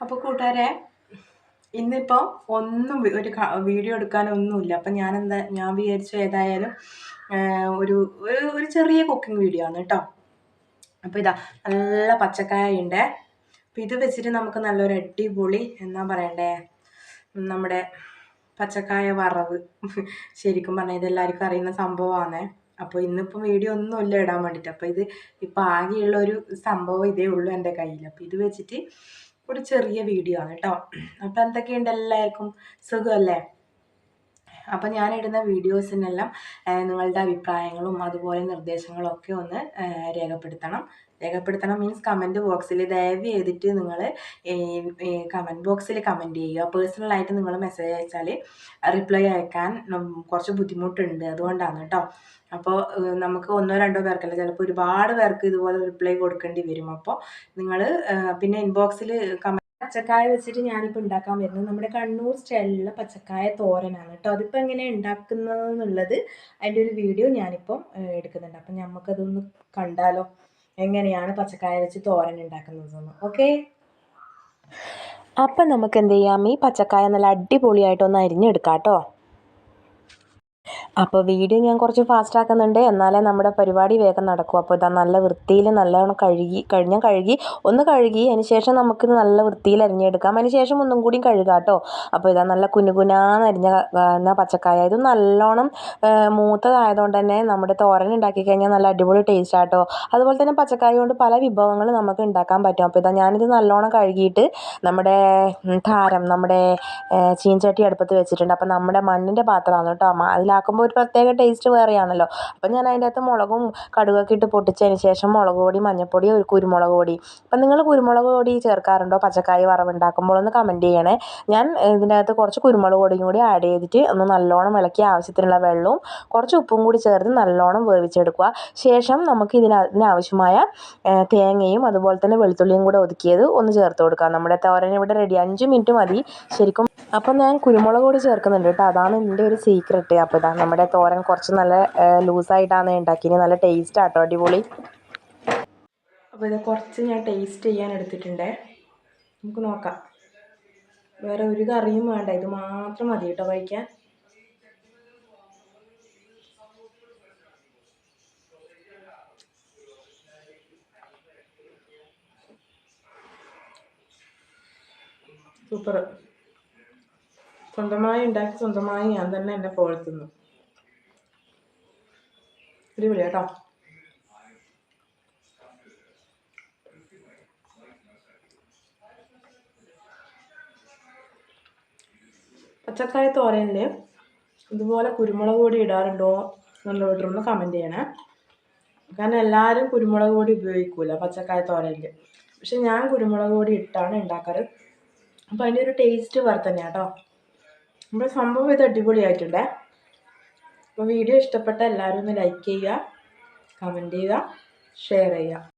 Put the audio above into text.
അപ്പോൾ കൂട്ടുകാരെ ഇന്നിപ്പോൾ ഒന്നും ഒരു വീഡിയോ എടുക്കാനൊന്നുമില്ല. അപ്പം ഞാൻ എന്താ ഞാൻ വിചാരിച്ചു ഏതായാലും ഒരു ഒരു ചെറിയ കുക്കിംഗ് വീഡിയോ ആണ് കേട്ടോ. അപ്പോൾ ഇതാ നല്ല പച്ചക്കായ ഉണ്ട് ഇത് വെച്ചിട്ട് നമുക്ക് നല്ലൊരു അടിപൊളി എന്നാ പറയണ്ടേ നമ്മുടെ പച്ചക്കായ വറവ്. ശരിക്കും പറഞ്ഞാൽ ഇതെല്ലാവർക്കും അറിയുന്ന സംഭവമാണ് അപ്പോൾ ഇന്നിപ്പം വീഡിയോ ഒന്നുമില്ല ഇടാൻ വേണ്ടിയിട്ട് അപ്പോൾ ഇത് ഇപ്പോൾ ആകെയുള്ള ഒരു സംഭവം ഇതേ ഉള്ളൂ എന്റെ കയ്യിൽ അപ്പോൾ ഇത് വെച്ചിട്ട് ഒരു ചെറിയ വീഡിയോ ആണ് കേട്ടോ അപ്പം എന്തൊക്കെയുണ്ട് എല്ലാവർക്കും? സുഖമല്ലേ? അപ്പം ഞാനിടുന്ന വീഡിയോസിനെല്ലാം നിങ്ങളുടെ അഭിപ്രായങ്ങളും അതുപോലെ നിർദ്ദേശങ്ങളും ഒക്കെ ഒന്ന് രേഖപ്പെടുത്തണം. രേഖപ്പെടുത്തണം മീൻസ് കമന്റ് ബോക്സിൽ ദയവ് ചെയ്തിട്ട് നിങ്ങൾ കമന്റ് ബോക്സിൽ കമന്റ് ചെയ്യുക. പേഴ്സണലായിട്ട് നിങ്ങൾ മെസ്സേജ് അയച്ചാൽ റിപ്ലൈ അയക്കാൻ കുറച്ച് ബുദ്ധിമുട്ടുണ്ട് അതുകൊണ്ടാണ് കേട്ടോ അപ്പോൾ നമുക്ക് ഒന്നോ രണ്ടോ പേർക്കല്ല ചിലപ്പോൾ ഒരുപാട് പേർക്ക് ഇതുപോലെ റിപ്ലൈ കൊടുക്കേണ്ടി വരും. അപ്പോൾ നിങ്ങൾ പിന്നെ ഇൻബോക്സിൽ കമന്റ് പച്ചക്കായ വെച്ചിട്ട് ഞാനിപ്പോൾ ഉണ്ടാക്കാൻ വരുന്നത് നമ്മുടെ കണ്ണൂർ സ്റ്റൈലിലുള്ള പച്ചക്കായ തോരനാണ് കേട്ടോ. അതിപ്പോൾ എങ്ങനെ ഉണ്ടാക്കുന്നത് എന്നുള്ളത് അതിന്റെ ഒരു വീഡിയോ ഞാനിപ്പം എടുക്കുന്നുണ്ട്. അപ്പം നമുക്കതൊന്ന് കണ്ടാലോ? എങ്ങനെയാണ് പച്ചക്കായ വെച്ച് തോരൻ ഉണ്ടാക്കുന്നതെന്ന്. ഓക്കെ? അപ്പം നമുക്ക് എന്ത് ചെയ്യാം? ഈ പച്ചക്കായ നല്ല അടിപൊളിയായിട്ടൊന്ന് അരിഞ്ഞെടുക്കാം കേട്ടോ. അപ്പോൾ വീഡിയോ ഞാൻ കുറച്ച് ഫാസ്റ്റ് ആക്കുന്നുണ്ട്. എന്നാലേ നമ്മുടെ പരിപാടി വേഗം നടക്കൂ. അപ്പോൾ ഇതാ നല്ല വൃത്തിയിൽ നല്ലവണ്ണം കഴുകി കഴിഞ്ഞാൽ കഴുകി ഒന്ന് കഴുകി അതിന് ശേഷം നമുക്ക് നല്ല വൃത്തിയിൽ അരിഞ്ഞെടുക്കാം. അതിന് ശേഷം ഒന്നും കൂടി കഴുകാം കേട്ടോ. അപ്പോൾ ഇതാ നല്ല കുനുകുനാന്ന് അരിഞ്ഞ പച്ചക്കായ. ഇത് നല്ലോണം മൂത്തതായതുകൊണ്ട് തന്നെ നമ്മുടെ തോരൻ ഉണ്ടാക്കി കഴിഞ്ഞാൽ നല്ല അടിപൊളി ടേസ്റ്റ് ആട്ടോ അതുപോലെ തന്നെ പച്ചക്കായ കൊണ്ട് പല വിഭവങ്ങൾ നമുക്ക് ഉണ്ടാക്കാൻ പറ്റും. അപ്പോൾ ഇതാ ഞാനിത് നല്ലോണം കഴുകിയിട്ട് നമ്മുടെ താരം നമ്മുടെ ചീൻചട്ടി അടുപ്പത്ത് വെച്ചിട്ടുണ്ട്. അപ്പോൾ നമ്മുടെ മണ്ണിന്റെ പാത്രമാണ് കേട്ടോ. അതിലാക്കുമ്പോൾ ഒരു പ്രത്യേക ടേസ്റ്റ് വേറെയാണല്ലോ. അപ്പം ഞാൻ അതിന്റെ അകത്ത് മുളകും കടുകൊക്കെ ഇട്ട് പൊട്ടിച്ചതിന് ശേഷം മുളക് പൊടി മഞ്ഞൾപ്പൊടി ഒരു കുരുമുളക് പൊടി. അപ്പം നിങ്ങൾ കുരുമുളക് പൊടി ചേർക്കാറുണ്ടോ? പച്ചക്കായ വറവുണ്ടാക്കുമ്പോൾ ഒന്ന് കമന്റ് ചെയ്യണേ. ഞാൻ ഇതിനകത്ത് കുറച്ച് കുരുമുളക് പൊടിയും കൂടി ആഡ് ചെയ്തിട്ട് ഒന്ന് നല്ലോണം ഇളക്കി ആവശ്യത്തിനുള്ള വെള്ളവും കുറച്ച് ഉപ്പും കൂടി ചേർത്ത് നല്ലോണം വേവിച്ചെടുക്കുക. ശേഷം നമുക്ക് ഇതിനാവശ്യമായ തേങ്ങയും അതുപോലെ തന്നെ വെളുത്തുള്ളിയും കൂടെ ഒതുക്കിയത് ഒന്ന് ചേർത്ത് കൊടുക്കുക നമ്മുടെ തോരൻ ഇവിടെ റെഡി അഞ്ച് മിനിറ്റ് മതി. ശരിക്കും അപ്പം ഞാൻ കുരുമുളക് പൊടി ചേർക്കുന്നുണ്ട് കേട്ടോ. അതാണ് എന്റെ ഒരു സീക്രട്ട് അപ്പോൾ ഇതാ നമ്മുടെ തോരൻ കുറച്ച് നല്ല ലൂസായിട്ടാണ് ഉണ്ടാക്കിയത്. നല്ല ടേസ്റ്റ് ആട്ടോ. അടിപൊളി. അപ്പോൾ ഇത് കുറച്ച് ഞാൻ ടേസ്റ്റ് ചെയ്യാൻ എടുത്തിട്ടുണ്ട്. നമുക്ക് നോക്കാം. വേറെ ഒരു കറിയും വേണ്ട. ഇത് മാത്രം മതി കേട്ടോ കഴിക്കാൻ. സൂപ്പർ. സ്വന്തമായി ഉണ്ടാക്കി സ്വന്തമായി ഞാൻ തന്നെ എന്നെ പുകഴ്ത്തുന്നു അടിപൊളി കേട്ടോ. പച്ചക്കായ തോരനിൽ ഇതുപോലെ കുരുമുളക് പൊടി ഇടാറുണ്ടോ എന്നുള്ളവരോടൊന്ന് കമന്റ് ചെയ്യണേ. കാരണം എല്ലാവരും കുരുമുളക് പൊടി ഉപയോഗിക്കൂല പച്ചക്കായ തോരനിൽ പക്ഷെ ഞാൻ കുരുമുളക് പൊടി ഇട്ടാണ് ഉണ്ടാക്കാറ് അപ്പോൾ അതിന്റെ ഒരു ടേസ്റ്റ് വേറെ തന്നെയാണ് കേട്ടോ. നമ്മുടെ സംഭവം ഇത് അടിപൊളിയായിട്ടുണ്ടേ. അപ്പോൾ വീഡിയോ ഇഷ്ടപ്പെട്ട എല്ലാവരും ഒന്ന് ലൈക്ക് ചെയ്യുക കമന്റ് ചെയ്യുക ഷെയർ ചെയ്യുക.